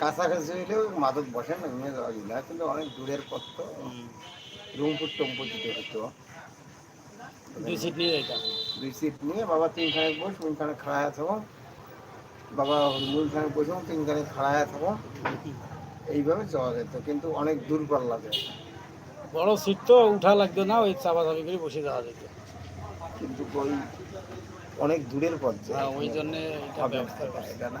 কাছাকাছি হইলেও মাদক বসে না নিয়ে যাওয়া যায় না। কিন্তু অনেক দূরের পথ তো। রুমপুর টম্পুর দিতে হতো দুই সিট নিয়ে যাইতাম। দুই সিট নিয়ে বাবা তিনখানে বস তিনখানে খাড়ায় থাকো। বাবা দুইখানে বসে তিনখানে খাড়ায় থাকো। এইভাবে যাওয়া যেত। কিন্তু অনেক দূর পাল্লা যায় বড় সিট তো উঠা লাগতো না ওই চাপা চাপি করে বসে যাওয়া যেত। কিন্তু ওই অনেক দূরের পথ যায় হ্যাঁ ওই জন্য এটা ব্যবস্থা এটা না।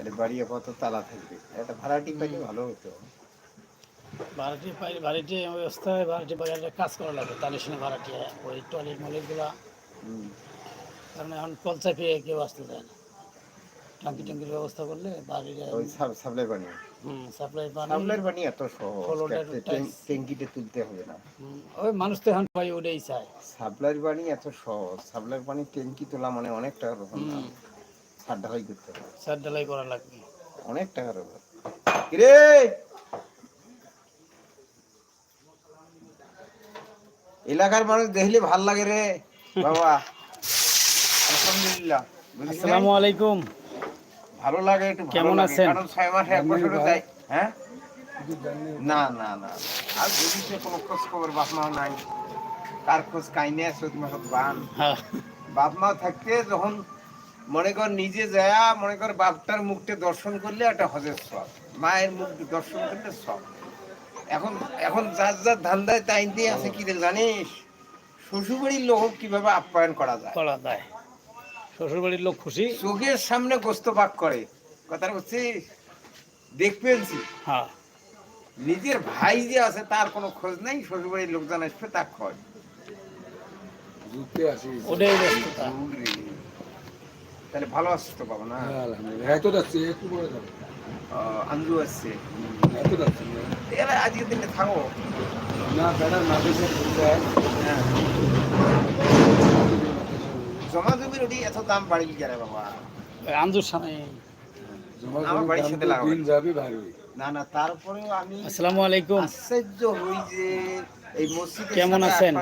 তাহলে বাড়ি কত তালা থাকবে। একটা ভাড়াটি পাইলে ভালো হতো। ভাড়াটি পাই ভাড়াটি অবস্থায় ভাড়াটি পাই একটা কাজ করা লাগে তাহলে শুনে ভাড়াটি ওই টয়লেট মলেটগুলা কারণ এখন কল চাপিয়ে কেউ আসতে চায় না। টাঙ্কি টাঙ্কির ব্যবস্থা করলে বাড়ির ওই সাপ্লাই পানি। হুম সাপ্লাই পানি। সাপ্লাই পানি এত সহজ ট্যাঙ্ক- ট্যাঙ্কিতে তুলতে হবে না। ওই মানুষ তো এখন ভাই ওটাই চায়। সাপ্লাইয়ের পানি এত সহজ সাপ্লাইয়ের পানি ট্যাঙ্কি তোলা মানে অনেক টাকার ব্যাপার না হুম। সার ঢালাই করতে হবে। সার ডালাই করা লাগবে। অনেক টাকার ব্যাপার। কিরে? এলাকার মানুষ দেখলে ভালো লাগে রে বাবা। আলহামদুলিল্লাহ না? আসসালামু আলাইকুম। ভালো লাগে একটু কেমন আছেন? কারণ ছয় মাসে এক বছরে হ্যাঁ? না না না আর যদি সে কোনো খোঁজ খবর বাপ মা নাই। কার খোঁজ কাইনে চোদ্দ মাসত বান। হ্যাঁ বাপ মা থাকতে যখন মনে কর নিজে যায় মনে কর বাপটার মুখটা দর্শন করলে একটা হজের সব মায়ের মুখ দর্শন করলে সব এখন এখন যার যার ধান্দায় তাই দিয়ে আছে কি জানিস? শ্বশুরবাড়ির লোক কীভাবে আপ্যায়ন করা যায়? করা যায়। শ্বশুরবাড়ির লোক খুশি। চোখের সামনে গোস্ত পাক করে। কথা বুঝছিস? দেখবেনছি হ্যাঁ। নিজের ভাই যে আছে তার কোনো খোঁজ নেই শ্বশুরবাড়ির লোকজন আসবে তার খোঁজ। ঘুরতে আসি ওটাই। তাহলে ভালো আসছে তো বাবা না? হ্যাঁ, আলহামদুলিল্লাহ। এত যাচ্ছে একটু পরে যাব। আঞ্জু আসছে। এত যাচ্ছে। এরা আজকের দিনে থাকো না বেড়ার না বেশি ঘুরতে হ্যাঁ। জমা জমির ওটি এত দাম বাড়ি গেলে বাবা? ওই আঞ্জুর সামনে আমার বাড়ির সাথে তো যাবে ভারী না না তারপরেও আমি আসসালামু আলাইকুম। আশ্চর্য হই যে কেমন আছেন?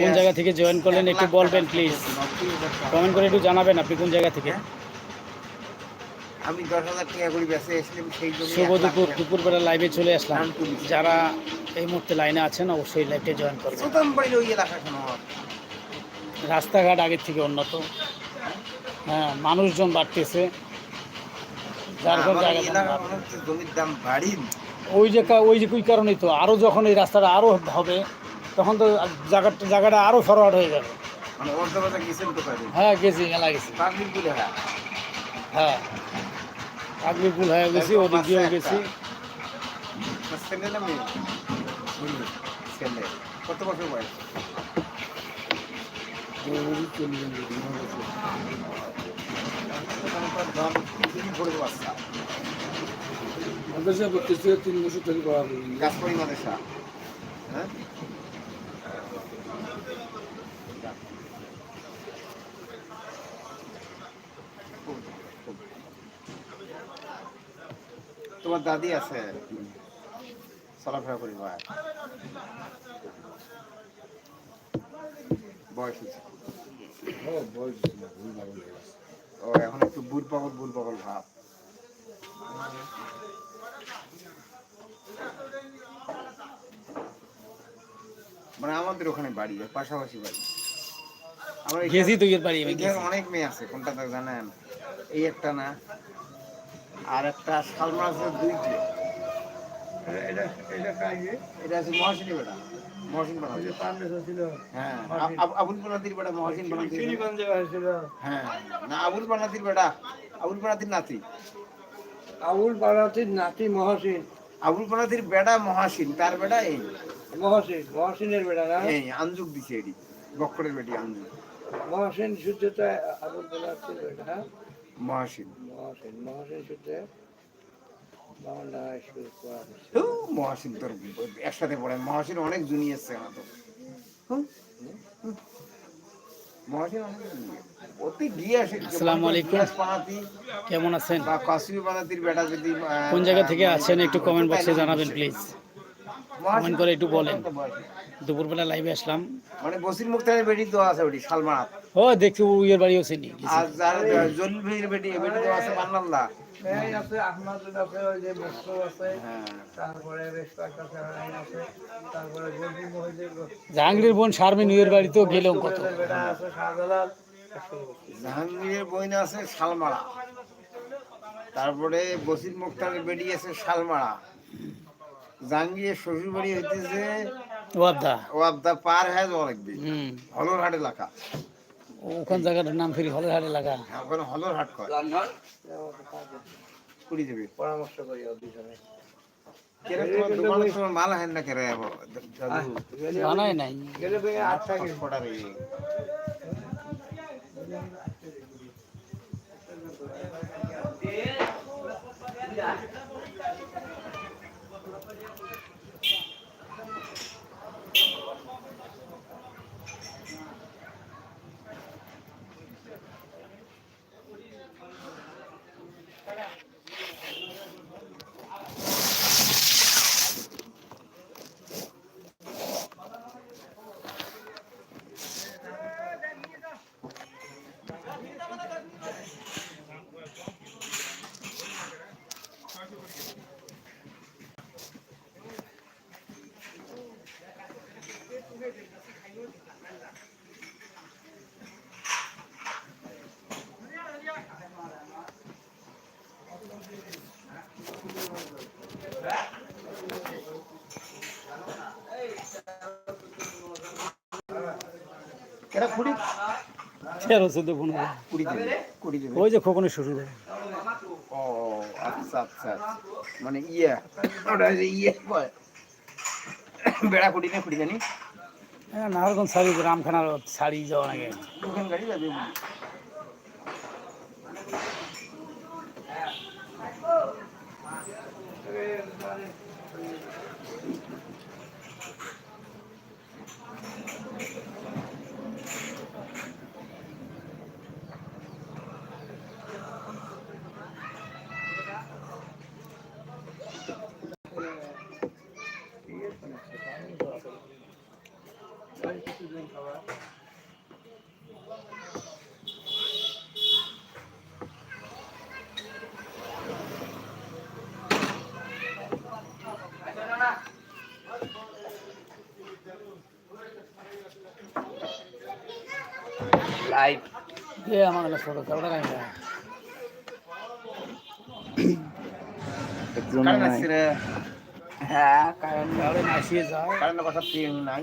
কোন জায়গা থেকে জয়েন করলেন একটু বলবেন প্লিজ কমেন্ট করে একটু জানাবেন আপনি কোন জায়গা থেকে? আমি দশ হাজার টাকা করে বেঁচে এসলাম সেই জন্য শুভ দুপুর দুপুরবেলা লাইভে চলে আসলাম। যারা এই মুহূর্তে লাইনে আছেন অবশ্যই লাইভে জয়েন করবেন। রাস্তাঘাট আগের থেকে উন্নত। হ্যাঁ মানুষজন বাড়তেছে। যার জমির দাম বাড়ি ওই যে কা- ওই যে ওই কারণেই তো। আরও যখন এই রাস্তাটা আরও হবে তখন তো জায়গাটা জায়গাটা আরও ফরওয়ার্ড হয়ে যাবে। মানে হ্যাঁ গেছি মেলা গেছি। পাবলিক বলে হ্যাঁ। হ্যাঁ। হয়ে গেছি ওদিক দিয়েও গেছি। কত বছর বয়স। মাদ্রাসা করতেছে তিন বছর থেকে পড়া করি গাছ পরিমাণে সা হ্যাঁ তোমার দাদি আছে চলাফেরা ভাই বয়স হচ্ছে। ও এখন একটু বুল পাগল বুল পাগল ভাব মানে আমাদের ওখানে বাড়ি পাশাপাশি বাড়ি। আমরা গেছি তো এর বাড়ি আমি এখানে গেছি। অনেক মেয়ে আছে কোনটা তো জানেন? এই একটা না আর একটা শালমা আছে দুইটি। এটা আছে মহাসিনী বেটা মহাসিন বানাতে হ্যাঁ আবুল বানাতির বেটা মহাসিন হ্যাঁ না আবুল বানাতির বেটা আবুল বানাতির নাতি। আবুল বারাতির নাতি মহসিন। আবুল বানাতির বেটা মহাসিন তার বেটা এই? মহসিন মহসিনের বেটা না? এই আঞ্জুক দিছে এটি বক্করের বেটি আঞ্জুক মহসিন সূর্যটা আবুল বারাতির বেটা হ্যাঁ? মহাসিন। মহসিন মহসিন সূর্য মহাসিন তোর একসাথে পড়ে মহাসিন অনেক জুনিয়র আছে আমার তো আসসালামু আলাইকুম। কেমন আছেন? কোন জায়গা থেকে আছেন একটু কমেন্ট বক্সে জানাবেন প্লিজ কমেন্ট করে একটু বলেন। দুপুরবেলা লাইভে আসলাম। মানে বসির মুক্তারের বেটি তো আছে ওটি ও দেখছি উইয়ের বাড়িও চিনি আর জলিল ভাইয়ের বেটি বেটি তো আছে মান্নাল্লাহ। এই আছে আহমদুল আছে ওই যে মস্কো আছে হ্যাঁ তারপরে বেশ কয়েকটা ফেরাইন আছে তারপরে গর্বি মহিদের জাহাঙ্গীর বোন শারমিন উইয়ের বাড়িতেও গেলাম কত? আছে শাহজালাল। জাহাঙ্গীরের বইনা আছে শালমারা। তারপরে বসির মুক্তারের বেটি আছে শালমারা। জাহাঙ্গীরের শ্বশুর বাড়ি হইতেছে ও আবদা ও আবদা পার হ্যাঁ যাওয়া লাগবে হলরহাট এলাকা। ওখান জায়গাটার নাম ফিরি? হলের হাটে লাগা হ্যাঁ ওখানে হলরহাট কয়? কুড়ি দেবে। পরামর্শ করি দুজনে। মাল হেন না কেরে? বানায় নাই। থাকে কেরা কুড়ি তেরো চোদ্দ পনেরো। কুড়ি দেবে কুড়ি দেবে ওই যে খোকনের শ্বশুর বাড়ি। ও আচ্ছা আচ্ছা মানে ইয়ে ওটা ইয়ে বেড়া কুড়ি না কুড়ি জানি হ্যাঁ নাহরগঞ্জ শাড়ি রামখানার শাড়ি যাওয়া আগে দোকান গাড়ি যাবে লাইভ এ আমার কাছে ছোট কাপড় রাখা কারণ আছে হ্যাঁ কারণ কাপড়ে নাচিয়ে যায় কারণ কথা প্রিয় নাই।